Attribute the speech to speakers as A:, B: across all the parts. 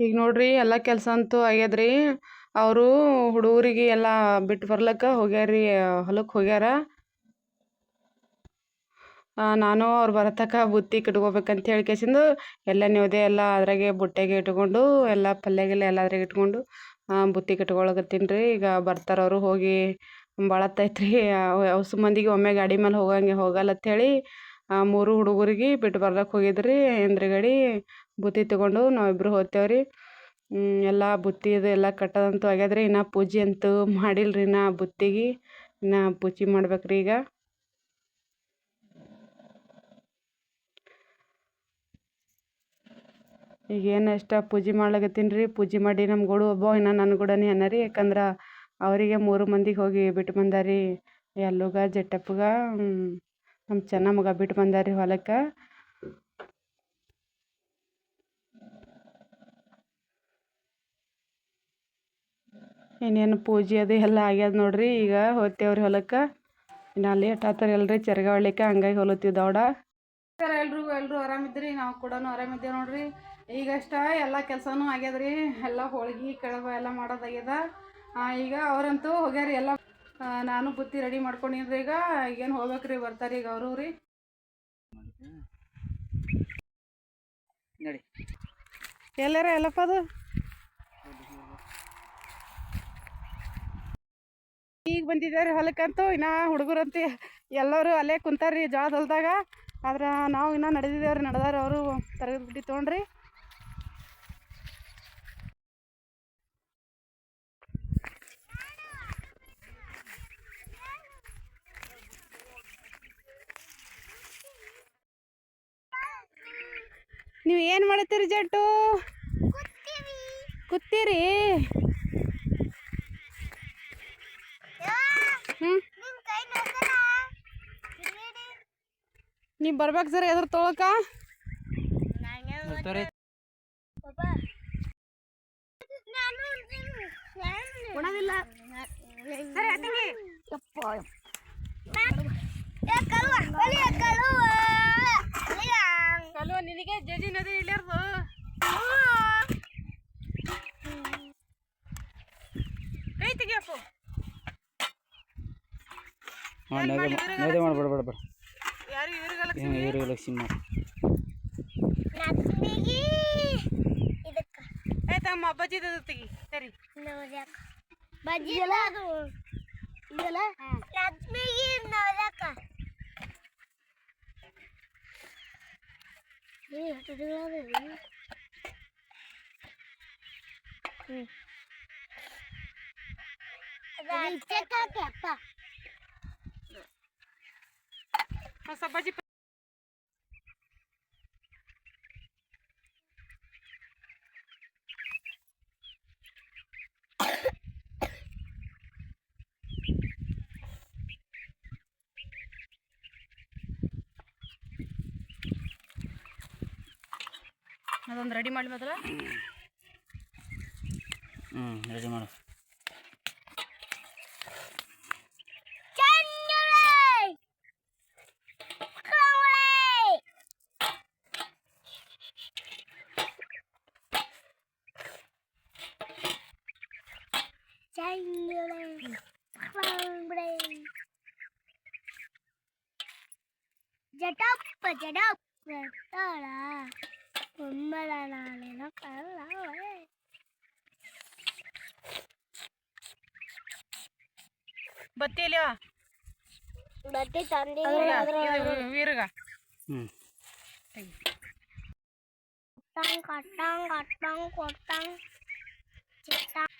A: ಈಗ ನೋಡ್ರಿ ಎಲ್ಲ ಕೆಲಸ ಅಂತೂ ಆಗ್ಯದ್ರಿ. ಅವರು ಹುಡುಗರಿಗೆ ಎಲ್ಲ ಬಿಟ್ಟು ಬರ್ಲಕ್ಕ ಹೋಗ್ಯಾರ್ರಿ ಹೊಲಕ್ಕೆ ಹೋಗ್ಯಾರ. ನಾನು ಅವ್ರು ಬರತಕ್ಕ ಬುತ್ತಿ ಕಟ್ಕೋಬೇಕಂತ ಹೇಳಿ ಕೇಸಿಂದು ಎಲ್ಲ ನೀವದೆ ಎಲ್ಲ ಅದ್ರಾಗೆ ಬುಟ್ಟೆಗೆ ಇಟ್ಕೊಂಡು ಎಲ್ಲ ಪಲ್ಯಗೆಲ್ಲ ಗಿಲ್ಯ ಎಲ್ಲ ಅದ್ರಾಗೆ ಇಟ್ಕೊಂಡು ಬುತ್ತಿ ಕಟ್ಕೊಳಕತ್ತೀನಿ ರೀ. ಈಗ ಬರ್ತಾರವರು ಹೋಗಿ ಭಾಳತ್ತೈತ್ರಿ ಅವಸು ಮಂದಿಗೆ ಒಮ್ಮೆ ಗಾಡಿ ಮೇಲೆ ಹೋಗಂಗೆ ಹೋಗಲ್ಲ ಹೇಳಿ ಮೂರು ಹುಡುಗರಿಗೆ ಬಿಟ್ಟು ಬರ್ಲಕ್ಕೆ ಹೋಗಿದ್ರಿ. ಹಿಂದ್ಗಡೆ ಬುತ್ತಿ ತಗೊಂಡು ನಾವಿಬ್ರು ಹೋಗ್ತೇವ್ರಿ ಎಲ್ಲ ಬುತ್ತಿ ಅದು ಎಲ್ಲ ಕಟ್ಟೋದಂತೂ ಆಗ್ಯದ್ರಿ. ಇನ್ನು ಪೂಜೆ ಅಂತೂ ಮಾಡಿಲ್ರಿ ನಾ ಬುತ್ತಿಗೆ. ಇನ್ನು ಪೂಜೆ ಮಾಡ್ಬೇಕ್ರಿ ಈಗ. ಈಗ ಏನು ಇಷ್ಟ ಪೂಜೆ ಮಾಡ್ಲಾಕತ್ತೀನಿ ರೀ ಪೂಜೆ ಮಾಡಿ ನಮ್ಮ ಗೋಡು ಒಬ್ಬ ಇನ್ನು ನನ್ನ ಗೂಡನೇ ಅನ್ನ ರೀ. ಯಾಕಂದ್ರೆ ಅವರಿಗೆ ಮೂರು ಮಂದಿಗೆ ಹೋಗಿ ಬಿಟ್ಟು ಬಂದಾರಿ. ಎಲ್ಲುಗ, ಜಟ್ಟಪ್ಪಗ ನಮ್ಮ ಚೆನ್ನ ಬಿಟ್ಟು ಬಂದಾರಿ ಹೊಲಕ್ಕೆ. ಇನ್ನೇನು ಪೂಜೆ ಅದು ಎಲ್ಲ ಆಗ್ಯದ ನೋಡ್ರಿ. ಈಗ ಹೋಗ್ತೇವ್ರಿ ಹೊಲಕ್ಕೆ. ಇನ್ನು ಲೇಟ್ ಆತರ ಎಲ್ರಿ ಚರ್ಗ ಹೊಡ್ಲಿಕ್ಕೆ ಹಂಗಾಗಿ ಹೊಲತ್ತೀವಿ ದೌಡ. ಎಲ್ರಿಗೂ ಎಲ್ಲರೂ ಆರಾಮಿದ್ರಿ ನಾವು ಕೂಡ ಆರಾಮಿದ್ದೇವೆ ನೋಡ್ರಿ. ಈಗಷ್ಟ ಎಲ್ಲ ಕೆಲಸನೂ ಆಗ್ಯದ್ರಿ. ಎಲ್ಲ ಹೋಳ್ಗೆ ಕೆಳಗ ಎಲ್ಲ ಮಾಡೋದಾಗ್ಯದ ಆ, ಈಗ ಅವರಂತೂ ಹೋಗ್ಯಾರಿ ಎಲ್ಲ. ನಾನು ಬುತ್ತಿ ರೆಡಿ ಮಾಡ್ಕೊಂಡಿನ್ರಿ ಈಗ. ಈಗೇನು ಹೋಗ್ಬೇಕ್ರಿ ಬರ್ತಾರೆ ಈಗ ಅವರು ರೀ
B: ನಡಿ.
A: ಎಲ್ಲಾರ ಎಲ್ಲಪ್ಪ ಅದು ಈಗ ಬಂದಿದ್ದಾರೆ ಹೊಲಕ್ಕಂತೂ. ಇನ್ನು ಅಂತ ಎಲ್ಲರೂ ಅಲ್ಲೇ ಕುಂತಾರ್ರಿ ಜೋಳದ ಹೊಲ್ದಾಗ. ಆದ್ರೆ ನಾವು ಇನ್ನೂ ನಡೆದಿದ್ದೇವ್ರಿ ನಡೆದಾರ ಅವರು ತರಗಿಬಿಟ್ಟು ತೊಗೊಂಡ್ರಿ. ನೀವು ಏನು ಮಾಡತ್ತೀರಿ ಜಟ್ಟು ಕೂತೀರಿ ಹ್ಞೂ ನೀವು ಬರ್ಬೇಕು ಸರ್ ಎದ್ರ
B: ತೊಳಕ?
A: ಕೊಡೋದಿಲ್ಲ. ಸರಿ ಅತ್ತಿಗೆ ಕಲ್ವ ನಿನಗೆ ಜಜಿ ನದಿ ಇಳಿಯರ್ದು ಕೈ ತೆಗಿಯಪ್ಪು
B: ಹಾಂ ನೈವೇದ್ಯ ನೈವೇದ್ಯ ಮಾಡಿ ಬೇಡ ಬೇಡ ಬೇಡ
A: ಯಾರು ಇವ್ರಿಗೆಲ್ಲ
B: ಏನು ಇವ್ರಿಗೆ ಲಕ್ಷ್ಮಿ ಮಾಡಿ
A: ಆಯ್ತು ಅಮ್ಮ ಅಪ್ಪಾಜಿದ ತೆಗಿ ಸರಿ
C: ಬಜ್ಜಿ ಎಲ್ಲ ಅದು ಇದೆಲ್ಲ ಲಕ್ಷ್ಮಿಗೆ ನೋಡಕ ಏ
A: ಹೊಸ ಅಪ್ಪಾಜಿ ಅದೊಂದು ರೆಡಿ ಮಾಡಿ ಮೊದಲ
B: ಹ್ಞೂ ರೆಡಿ ಮಾಡು.
C: ಜಟಪ್ಪ ಜಟಪ್ಪ ತಾಳ ಒಮ್ಮಲ ನಾಳೆನ ಕಲ್ಲ
A: ಬತ್ತಿ ಇಲ್ಲಿವ
C: ಬಟ್ಟೆ ತಂದಿ
A: ವೀರ್ಗ
B: ಹ್ಞೂ
C: ಕೊಟ್ಟಂಗ್ ಕಟ್ಟಂಗ್ ಕಟ್ಟಂಗ್ ಕೊಟ್ಟಂಗ್ ಚಿಟ್ಟಂಗ್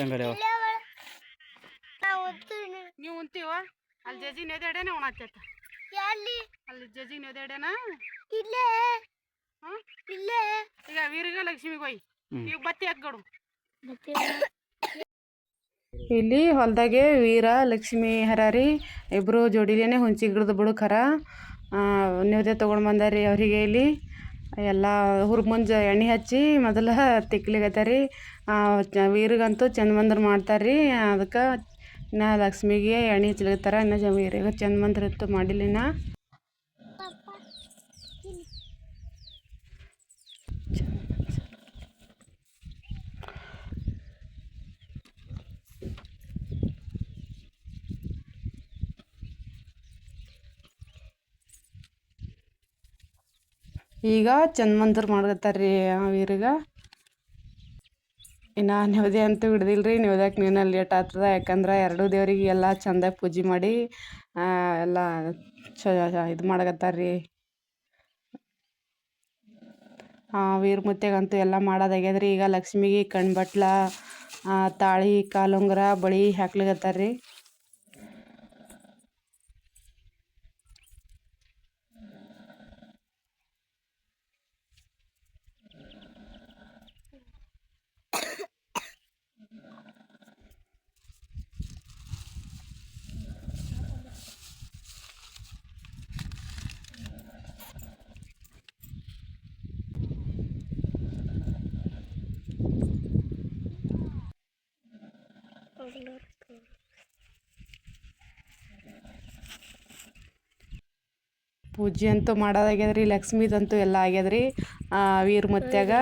B: ಚಂಗಡಿಯವ
C: ನಾವು
A: ಉಂತೀವ? ಅಲ್ಲಿ ಜಜಿ ನೆದೆಡೆನ ಉಣತ್ತೈತ
C: ಎಲ್ಲಿ
A: ಅಲ್ಲಿ ಜಜಿ ನೆದೆಡೆನ?
C: ಇಲ್ಲೇ.
A: ಹಾ?
C: ಇಲ್ಲೇ.
A: ಈಗ ವೀರಗ ಲಕ್ಷ್ಮಿ ಹೋಯ್. ಈಗ ಬತ್ತಿ
C: ಹಾಕ್ಗಡು
A: ಇಲ್ಲಿ ಹೊಲ್ದಾಗೆ ವೀರ ಲಕ್ಷ್ಮಿ ಹರಾರಿ ಇಬ್ಬರು ಜೋಡಿಲೇನೆ ಹುಂಚಿ ಗಿಡದ ಬುಡಕ್ಕೆ ಹರ ನ್ಯೂದೆ ತೊಗೊಂಡು ಬಂದಾರಿ ಅವರಿಗೆ ಇಲ್ಲಿ. ಎಲ್ಲ ಹುರ್ ಮುಂಜ ಎಣ್ಣೆ ಹಚ್ಚಿ ಮೊದಲ ತಿಕ್ಲಿಗತ್ತಾರಿ. ವೀರಿಗಂತೂ ಚಂದ ಮಂದ್ರ ಮಾಡ್ತಾರೆ ರೀ ಅದಕ್ಕೆ ನಾ ಲಕ್ಷ್ಮಿಗೆ ಎಣ್ಣೆ ಹಚ್ಲಿಕತ್ತಾರ. ಇನ್ನು ಜ, ವೀರಿಗೆ ಚಂದ ಮಂತ್ರ ಇತ್ತು ಮಾಡಿಲ್ಲ ಇನ್ನು ಈಗ ಚಂದ ಮಂತ್ರ ಮಾಡ್ಕತ್ತಾರ ರೀ ವೀರಿಗೆ ಇನ್ನು ನೆವದಿ ಅಂತೂ ಹಿಡ್ದಿಲ್ಲ ರೀ ನೆವದ್ಯಾಕೆ ನೀನು ಲೇಟ್ ಆಗ್ತದ. ಯಾಕಂದ್ರೆ ಎರಡೂ ದೇವ್ರಿಗೆ ಎಲ್ಲ ಚಂದಾಗಿ ಪೂಜೆ ಮಾಡಿ ಎಲ್ಲ ಚ ಇದು ಮಾಡಕತ್ತಾರ ರೀ ವೀರ ಮುತ್ತೆಗಂತೂ ಎಲ್ಲ ಮಾಡೋದಾಗ್ಯದ ರೀ ಈಗ ಲಕ್ಷ್ಮಿಗೆ ಕಣ್ಬಟ್ಲ ತಾಳಿ, ಕಾಲುಂಗುರ, ಬಳಿ ಹಾಕ್ಲಿಕತ್ತಾರ ರೀ ಪೂಜೆ ಅಂತೂ ಮಾಡೋದಾಗ್ಯದ್ರಿ ಲಕ್ಷ್ಮೀದಂತೂ ಎಲ್ಲ ಆಗ್ಯದ್ರಿ. ವೀರ ಮುತ್ಯಾಗ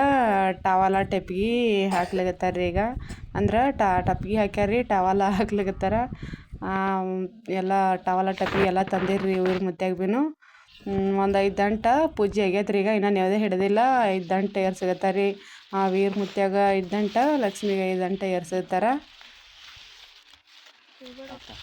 A: ಟವಾಲ, ಟೆಪ್ಗಿ ಹಾಕ್ಲಿಕತ್ತಾರ ರೀ ಈಗ. ಅಂದ್ರೆ ಟಪ್ಗಿ ಹಾಕ್ಯಾರ ರೀ ಟವಲ ಹಾಕ್ಲಿಕತ್ತಾರ. ಎಲ್ಲ ಟವಾಲ, ಟಪ್ಗಿ ಎಲ್ಲ ತಂದಿರಿ ರೀ ವೀರ ಮುತ್ಯಾಗ ಭೀನು ಒಂದು ಐದು ದಂಟ ಪೂಜೆ ಆಗ್ಯದ್ರಿ ಈಗ. ಇನ್ನೂ ಯಾವುದೇ ಹಿಡ್ದಿಲ್ಲ, ಐದು ದಂಟ ಏರ್ಸಿಗತ್ತಾರ ರೀ ಆ, ವೀರ ಮುತ್ಯಾಗ ಐದು ದಂಟ ಲಕ್ಷ್ಮಿಗೆ ಐದು ದಂಟ ಏರ್ಸತ್ತಾರ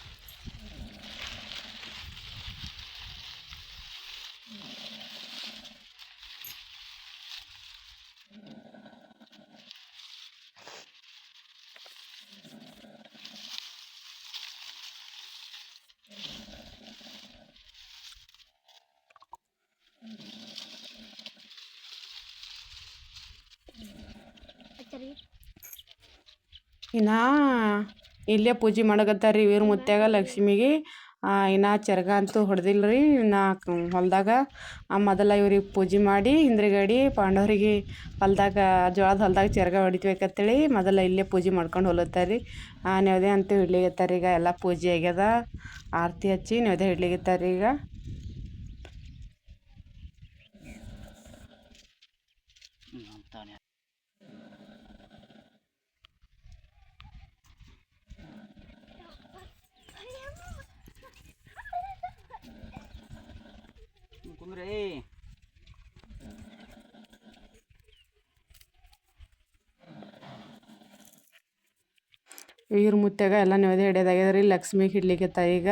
A: ಇನ್ನು ಇಲ್ಲೇ ಪೂಜೆ ಮಾಡಕತ್ತಾರ ರೀ ವೀರ ಮುತ್ಯಾಗ ಲಕ್ಷ್ಮಿಗೆ. ಇನ್ನು ಚರಗ ಅಂತೂ ಹೊಡೆದಿಲ್ಲ ರೀ ಇನ್ನು ಹೊಲದಾಗ ಮೊದಲ ಇವ್ರಿಗೆ ಪೂಜೆ ಮಾಡಿ ಹಿಂದ್ರಗಡಿ ಪಾಂಡವರಿಗೆ ಹೊಲದಾಗ, ಜೋಳದ ಹೊಲದಾಗ ಚರಗ ಹೊಡಿಬೇಕಂತೇಳಿ ಮೊದಲ ಇಲ್ಲೇ ಪೂಜೆ ಮಾಡ್ಕೊಂಡು ಹೊಲತ್ತಾರ ರೀ ನೆವದೆ ಅಂತೂ ಇಡ್ಲಿಕತ್ತಾರ ಈಗ. ಎಲ್ಲ ಪೂಜೆ ಆಗ್ಯದ. ಆರತಿ ಹಚ್ಚಿ ನೆವದೆ ಇಡ್ಲಿಕತ್ತಾರ ಈಗ
B: ಹ್ಞೂ ಅಂತಾನೆ ಕುಂದ್ರಿ.
A: ವೀರ ಮುತ್ಯಾಗ ಎಲ್ಲ ನೆವದೇ ಹಿಡಿಯೋದಾಗ್ಯದ ರೀ ಲಕ್ಷ್ಮಿಗೆ ಹಿಡ್ಲಿಕತ್ತ ಈಗ.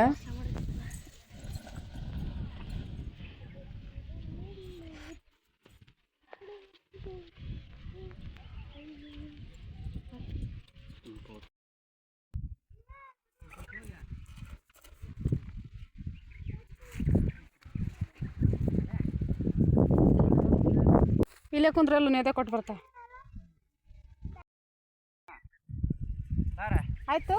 A: ಇಲ್ಲೇ ಕುಂದ್ರಲ್ಲೂ ನೆದೆ ಕೊಟ್ಟು ಬರ್ತಾ. ಆಯಿತು.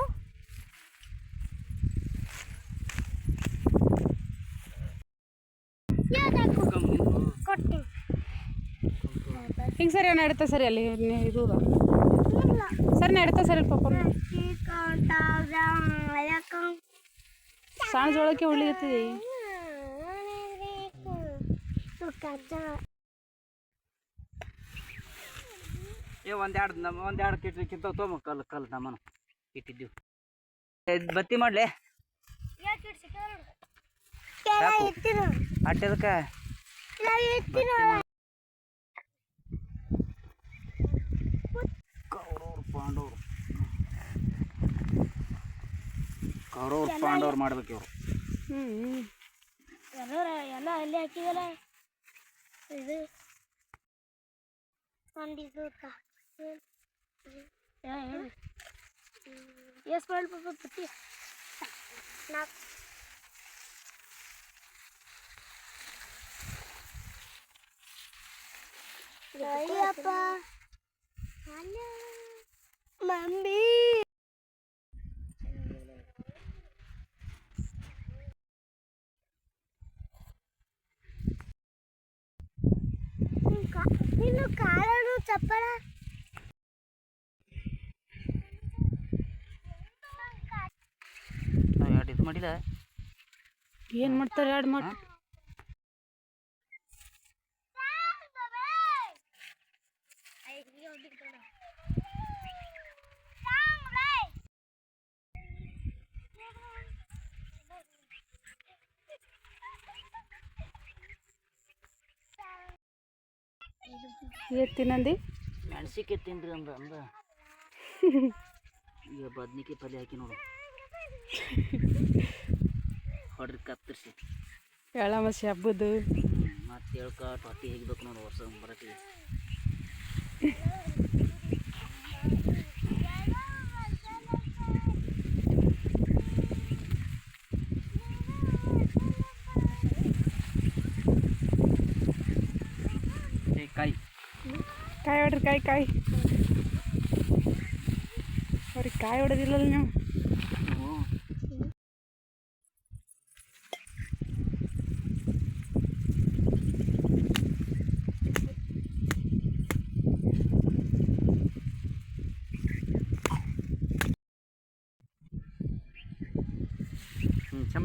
C: ಕೊಟ್ಟು.
A: ಹಿಂಗೆ ಸರಿ ನಡೀತಾ ಸರಿ ಅಲ್ಲಿ ಇದು ಸರಿ ನಡೀತಾ ಸರಿ ಪಾಪ ಸಾಂಜೊಳಕ್ಕೆ ಜೋಳಕ್ಕೆ ಉಳ್ಳಿಗತ್ತಿದೆ
B: ಏ ಒಂದೆರಡು ನಮ್ಮ ಒಂದೆರಡು ಕಿಟ್ರಿ ಕಿತ್ತ ತೊಗೊಂಬ ಕಲ್ಲು ಕಲ್ಲು ನಮ್ಮನು ಇಟ್ಟಿದ್ದೀವಿ. ಬತ್ತಿ ಮಾಡ್ಲೆ? ಅಟ್ಟದಕ್ಕೆ? ಕೌರವ್ರು ಪಾಂಡವ್ರು. ಕೌರವ್ರು ಪಾಂಡವ್ರು ಮಾಡ್ಬೇಕು ಇವ್ರು.
C: ಎಲ್ಲ ಎಲ್ಲ ಅಲ್ಲಿ ಹಾಕಿದಲ್ಲ ಇದು ಒಂದು వేసుకోవాలి పప్పు పుట్టి నాకు మమ్మీ
B: నిన్ను కాలను చెప్పరా? ಮಾಡಿಲ್ಲ
A: ಏನ್ ಮಾಡ್ತಾರೆ ಎರಡು ಮಾಡಿ ಎತ್ತಿನಂದಿ
B: ಮೆಣಸಿಕೆ ತಿನ್ರಿ ಅಂದ ಅಂದ. ಈಗ ಬದ್ನಿಕಾಯಿ ಪಲ್ಯ ಹಾಕಿ ನೋಡು. ಹೊಡ್ರಿ ಕತ್ತರಿಸಿ
A: ಎಳಮಸಿ ಹಬ್ಬದ್ದು
B: ಮತ್ತೆ ಹೇಳ್ಕಾಟ್ ಹೊಟ್ಟಿ ಹೇಗಬೇಕು ನೋಡು ವರ್ಷ ಬರಟಿ ಏ ಕಾಯಿ
A: ಕಾಯಿ ಹೊಡ್ರಿ ಕಾಯಿ ಕಾಯಿ ಅವ್ರಿಗೆ ಕಾಯಿ ಹೊಡೆದಿಲ್ಲಲ್ಲ ನೀವು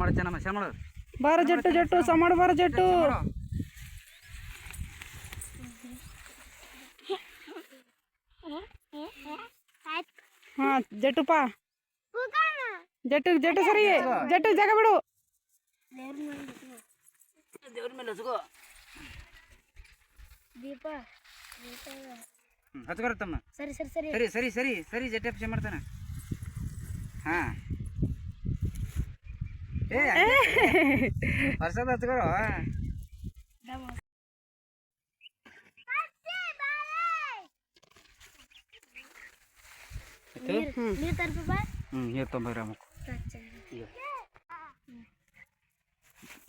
B: ಹ್ಞೂ ಚಮಾಡ ಚೆನ್ನಮ್ಮ ಚಮಾಡ
A: ಬಾರ ಜಟ್ಟು ಜಟ್ಟು ಸಮಾಡ ಬಾರ ಜಟ್ಟು
C: ಆಯ್ತು
A: ಹಾಂ ಜಟ್ಟುಪ್ಪ
C: ಕೂಗಾನ
A: ಜಟ್ಟು ಜಟ್ಟು ಸರಿ ಜಟ್ಟು ಜಾಗ ಬಿಡು
B: ದೇವ್ರ ಮೇಲೆ ಹಚ್ಕೋ
C: ದೀಪ ದೀಪ
B: ಹ್ಞೂ ಹಚ್ಕೊರತ್ತಮ್ಮ
C: ಸರಿ ಸರಿ ಸರಿ
B: ಸರಿ ಸರಿ ಸರಿ ಸರಿ ಜಟ್ಟೆ ಪೂಜೆ ಮಾಡ್ತಾನೆ ಹಾಂ ಏ ವರ್ಷದ ಹಚ್ಕೊರೋ
C: ನೀರು ನೀರು ತರ್ಪ
B: ಹ್ಞೂ ನೀರು ತೊಂಬೈರ ಮುಕ್ಕು ಈಗ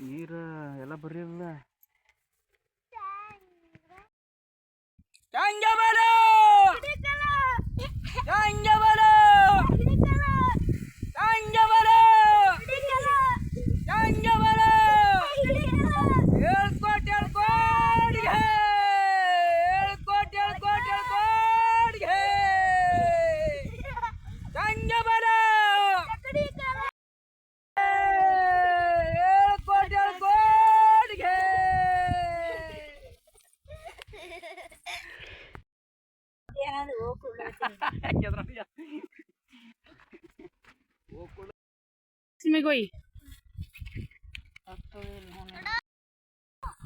B: ನೀರು ಎಲ್ಲ ಬರ್ರಿ ಅಲ್ಲ ಚಂಗಬಲ ಚಂಗಬಲ ಚಂಗಬಲ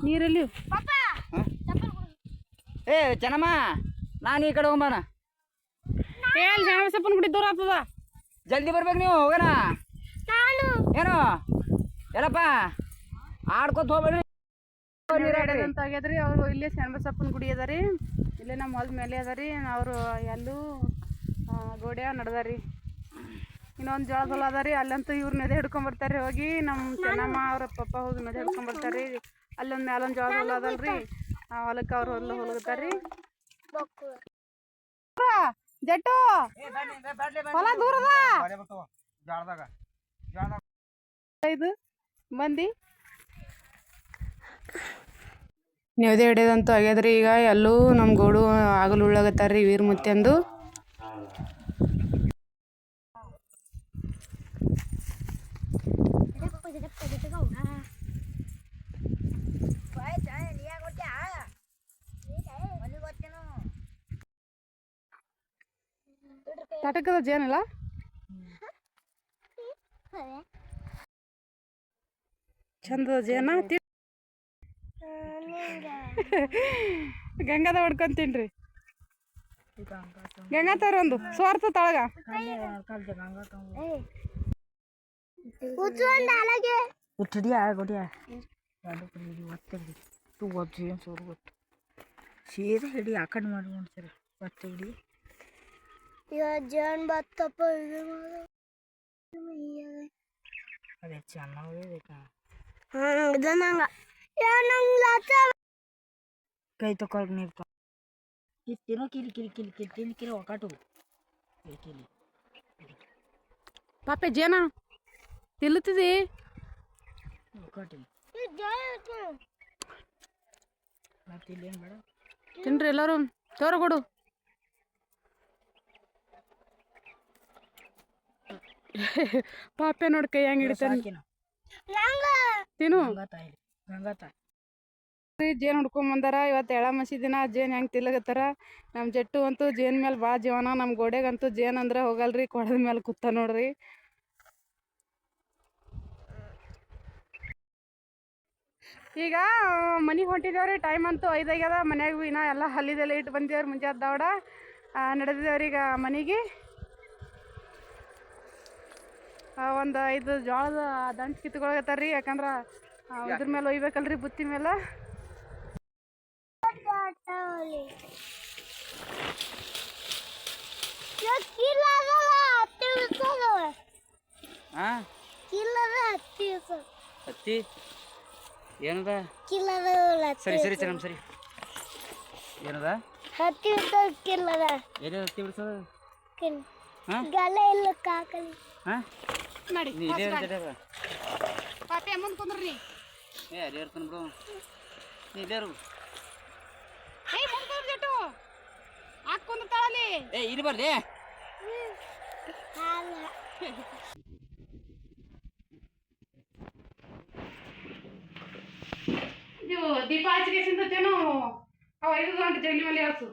A: ನೀರಲ್ಲಿ.
B: ಏ ಚೆನ್ನಮ್ಮ ನಾನು ಈ ಕಡೆ ಹೋಗ್ಬಾನ.
A: ಏನ್ ಜಾಣಸಪ್ಪನ ಗುಡಿ ದೂರ ಆಗ್ತದ.
B: ಜಲ್ದಿ ಬರ್ಬೇಕು ನೀವು ಹೋಗೋಣ. ಏನು? ಎಲ್ಲಪ್ಪ ಆಡ್ಕೊತ ಹೋಗ್ಬೇಡ್ರಿ.
A: ಅಂತ ಆಗ್ಯದ್ರಿ ಅವ್ರು ಇಲ್ಲೇ ಶರಣಬಸಪ್ಪನ ಗುಡಿ ಅದಾರಿ ಇಲ್ಲೇ ನಮ್ಮ ಹೊಲದ ಮೇಲೆ ಅದರಿ ಅವರು ಎಲ್ಲೂ ಗೋಡೆ ನಡ್ದಾರಿ. ಇನ್ನೊಂದು ಜೋಳದ ಹೊಲ ಅದಾರಿ ಅಲ್ಲಂತೂ ಇವ್ರ ನದಿ ಹಿಡ್ಕೊಂಬರ್ತಾರೆ ಹೋಗಿ ನಮ್ಮ ಚೆನ್ನಮ್ಮ ಅವ್ರ ಪಪ್ಪ ಹೋಗಿ ನದಿ ಹಿಡ್ಕೊಂಬರ್ತಾರೆ ಅಲ್ಲೊಂದು ಮ್ಯಾಲೊಂದು ಜೋಳ ಹೊಲ ಅದಲ್ರಿ ಆ ಹೊಲಕ್ಕೆ ಅವ್ರ ಹೊಲ
C: ಹೊಲಗತ್ತಾರ್ರಿ
A: ಜಟ್ಟು. ಹೊಲ ದೂರದ? ಇದು ಮಂದಿ ನೇವದೆ ಹಿಡಿಯೋದಂತೂ ಆಗ್ಯದ್ರಿ ಈಗ. ಎಲ್ಲೂ ನಮ್ಮ ಗೋಡು ಆಗಲು ಉಳ್ಳಾಗತ್ತಾರ್ರಿ ವೀರ್ ಮುತ್ಯಂದು. ತಟಕದ ಜೇನಲ್ಲ? ಚಂದದ ಜೇನ? ಗಂಗಾದ ಹೊಡ್ಕೊಂತೀನ್ರಿ. ಗಂಗಾ ತರ ಒಂದು ಸ್ವಾರ್ಥ ತಳಗ.
C: ಸೀರೆ
B: ಇಟ್ಟಿದ್ಯಾ ಗೊಡಿಯಾ ಹಿಡಿ ಆ ಕಡೆ ಮಾಡಿ ಸರಿ. ಒತ್ತು ಹಿಡಿ.
C: ಈಗ ಜನ್ ಬತ್ತಪ್ಪ ಇದು
B: ಅದೇ ಚೆನ್ನಾಗಿ ಬೇಕಾ
C: ಇದು ನಂಗ ನಂಗೆ ಲಚ್ಚ
B: ಕೈ ತಕೊಳಕ್ ನೀರು ತೊ ತಿನ್ನೋ ಕಿಲಿ ಕಿಲಿ ಕಿಲಿ ಕಿಲಿ ಕಿಲಿ ಕಿಲಿ ಒಕಾಟು ಕಿಲಿ ಕಿಲಿ
A: ಪಾಪೆ ಜೇನ ತಿಲ್ಲುತ್ತಿದಿ
B: ಒಕಾಟಿ
C: ಇದು ಜನ
B: ಮತ್ತೆ ಇಲ್ಲಿ ಏನು ಬೇಡ
D: ತಿನ್ರಿ ಎಲ್ಲರೂ ತೋರ ಪಾಪೆ ನೋಡಿ ಕೈ ಹೆಂಗೆ ಹಿಡಿತಾನೆ. ತಿನ್ನು. ಜೇನು ಹುಡ್ಕೊಂಡ್ ಬಂದಾರ ಇವತ್ತು ಎಳ ಮಸಿ ದಿನ ಜೇನು ಹೆಂಗೆ ತಿಲ್ಲಗತ್ತಾರ ನಮ್ಮ ಜಟ್ಟು ಅಂತೂ ಜೇನ್ ಮೇಲೆ ಭಾಳ ಜೀವನ ನಮ್ಮ ಗೋಡೆಗಂತೂ ಜೇನ್ ಅಂದ್ರೆ ಹೋಗಲ್ರಿ ಕೊಡದ ಮೇಲೆ ಕೂತ ನೋಡ್ರಿ. ಈಗ ಮನಿ ಹೊಂಟಿದೇವ್ರಿ ಟೈಮ್ ಅಂತೂ ಐದಾಗ್ಯದ ಮನ್ಯಾಗ ಇನ್ನ ಎಲ್ಲ ಹಲ್ಲಿದೆಲ್ಲ ಇಟ್ಟು ಬಂದೇವ್ರಿ ಮುಂಜಾನೆ ದಾವಡ ನಡೆದಿದ್ದೇವ್ರಿ ಈಗ ಮನೆಗೆ. ಒಂದು ಐದು ಜೋಳದ ದಂಟು ಕಿತ್ಕೊಳಗತ್ತಾರ ಯಾಕಂದ್ರೆ ಆ, ಇದ್ರ ಮೇಲೆ ಒಯ್ಬೇಕಲ್ರಿ ಬುತ್ತಿ ಮೇಲೆ.
C: ಹಾಂ ಹತ್ತಿ ಏನದ? ಸರಿ ಸರಿ ಸರಿ ಸರಿ. ಏನದ?
E: ಹತ್ತಿ ಕಿಲ್ಲದ.
C: ಎಲ್ಲಿ ಹತ್ತಿ ಬಿಡ್ಸೋದು
E: ಗಲೆ ಇಲ್ಲ ಕಾಕಲಿ.
C: ಹಾಂ?
D: ನಡಿ
C: ನೀ ಇಲ್ಲೇ ಇರ್ತೀರ
D: ಪಾಪೆ ಮುಂದೆ ಕುಂದ್ರಿ.
C: ಏ ಅಲ್ಲೇ ಇರ್ತಾನೆ ಬಿಡು. ನೀ ಇಲ್ಲೇ ಇರು.
D: ಏಯ್ ಮುಂದೆ ಕುಂದ್ರ ಜಟ್ಟು ಹಾಕ್ ಕುಂದಿರ್ತಾಳಲ್ಲಿ
C: ಏ ಇಲ್ಲಿ ಬರ್ಲಿ
D: ನೀವು ದೀಪ ಹಚ್ಚಿಗೆ ಸಿಂತೇನು ಅವ ಐದು ಗಂಟೆ ಜಗಲಿ ಮೇಲೆ ಹಸು